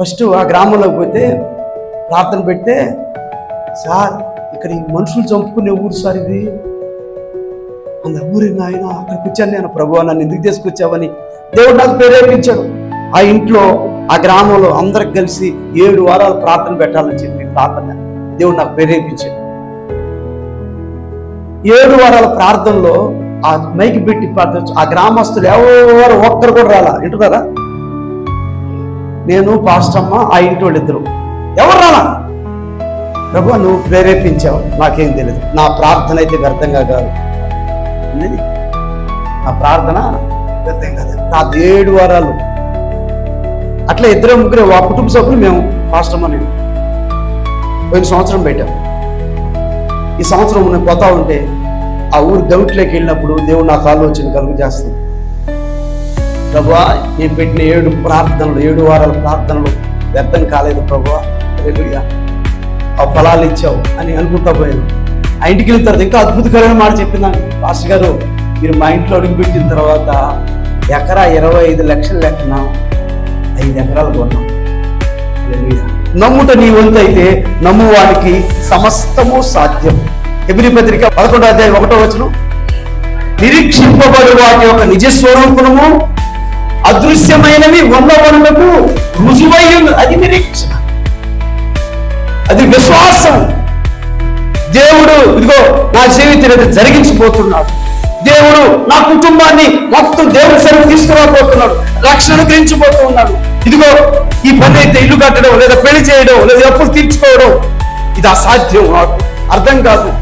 First ఆ గ్రామంలోకి పోతే ప్రార్థన పెడితే సార్ ఇక్కడ ఈ మనుషులు చంపుకునే ఊరు సార్ ఇది. అంత ఊరి నాయన అక్కడికి వచ్చాను నేను ప్రభు నన్ను ఎందుకు తీసుకొచ్చావని. దేవుడు నాకు ప్రేరేపించాడు. ఆ ఇంట్లో ఆ గ్రామంలో అందరికి కలిసి ఏడు వారాలు ప్రార్థన పెట్టాలని చెప్పి ప్రార్థన దేవుడు నాకు ప్రేరేపించాడు. ఏడు వారాల ప్రార్థనలో ఆ మైకి పెట్టి ప్రార్థన ఆ గ్రామస్తులు ఎవరు ఒక్కరు కూడా రాలా? వింటున్నారా? నేను పాస్టమ్మ ఆ ఇంటి వాళ్ళు ఇద్దరు ఎవరు రాలా? ప్రభు నువ్వు ప్రేరేపించావు. నాకేం తెలియదు నా ప్రార్థన అయితే వ్యర్థంగా కాదు. నా ప్రార్థన వ్యర్థం కాదు. నా ఏడు వారాలు. అట్లా ఇద్దరు ముగ్గురు ఆ కుటుంబ సభ్యులు మేము పాస్టమ్మ నేను పోయిన సంవత్సరం పెట్టాం. ఈ సంవత్సరం నేను పోతా ఉంటే ఆ ఊరు గౌట్లోకి వెళ్ళినప్పుడు దేవుడు నాకు ఆలోచన కలుగు చేస్తుంది ప్రభువా నేను పెట్టిన ఏడు ప్రార్థనలు ఏడు వారాల ప్రార్థనలు వ్యర్థం కాలేదు ప్రభువా. హల్లెలూయా. ఆ ఫలాలు ఇచ్చావు అని అనుకుంటా పోయాను. ఆ ఇంటికి వెళ్ళిన తర్వాత ఇంకా అద్భుతకరమైన మాట చెప్పిందాను పాస్టర్ గారు మీరు మా ఇంట్లో అడుగుపెట్టిన తర్వాత ఎకరా ఇరవై ఐదు లక్షలు లెక్కన ఐదు ఎకరాలు కొన్నాం. నమ్ముట నీ వంతు అయితే నమ్మువానికి సమస్తము సాధ్యం. ఎబిరి పత్రిక పదకొండో అధ్యాయం ఒకటో వచనం. నిరీక్షింపబడి వాటి యొక్క నిజ స్వరూపము అదృశ్యమైనవి ఉన్నవనులకు రుజువై అది నిరీక్షణ. అది విశ్వాసం. దేవుడు ఇదిగో నా జీవితం జరిగించిపోతున్నాడు. దేవుడు నా కుటుంబాన్ని మొత్తం దేవుడి సరికి తీసుకురాబోతున్నాడు. రక్షణ అనుగ్రహించబోతున్నాడు. ఇదిగో ఈ పని అయితే ఇల్లు కట్టడం లేదా పెళ్ళి చేయడం లేదా అప్పులు తీర్చుకోవడం ఇది అసాధ్యం నాకు. అర్థం కాదు.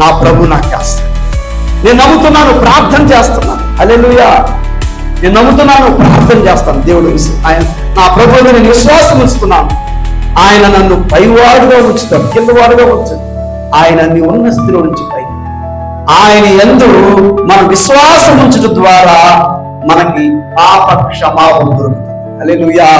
నా ప్రభు నాకు చేస్తాను నేను నమ్ముతున్నాను ప్రార్థన చేస్తున్నాను. అలెలుయా నేను నమ్ముతున్నాను ప్రార్థన చేస్తాను దేవుడు ఆయన నా ప్రభు నేను విశ్వాసం ఉంచుతున్నాను. ఆయన నన్ను పైవాడుగా ఉంచుతాడు కిందవాడుగా ఉంచుతాడు. ఆయన నీ ఉన్న స్థితిలో నుంచి పై ఆయన ఎందు మన విశ్వాసం ఉంచడం ద్వారా మనకి పాప క్షమాపణ దొరుకుతుంది. అలెలుయా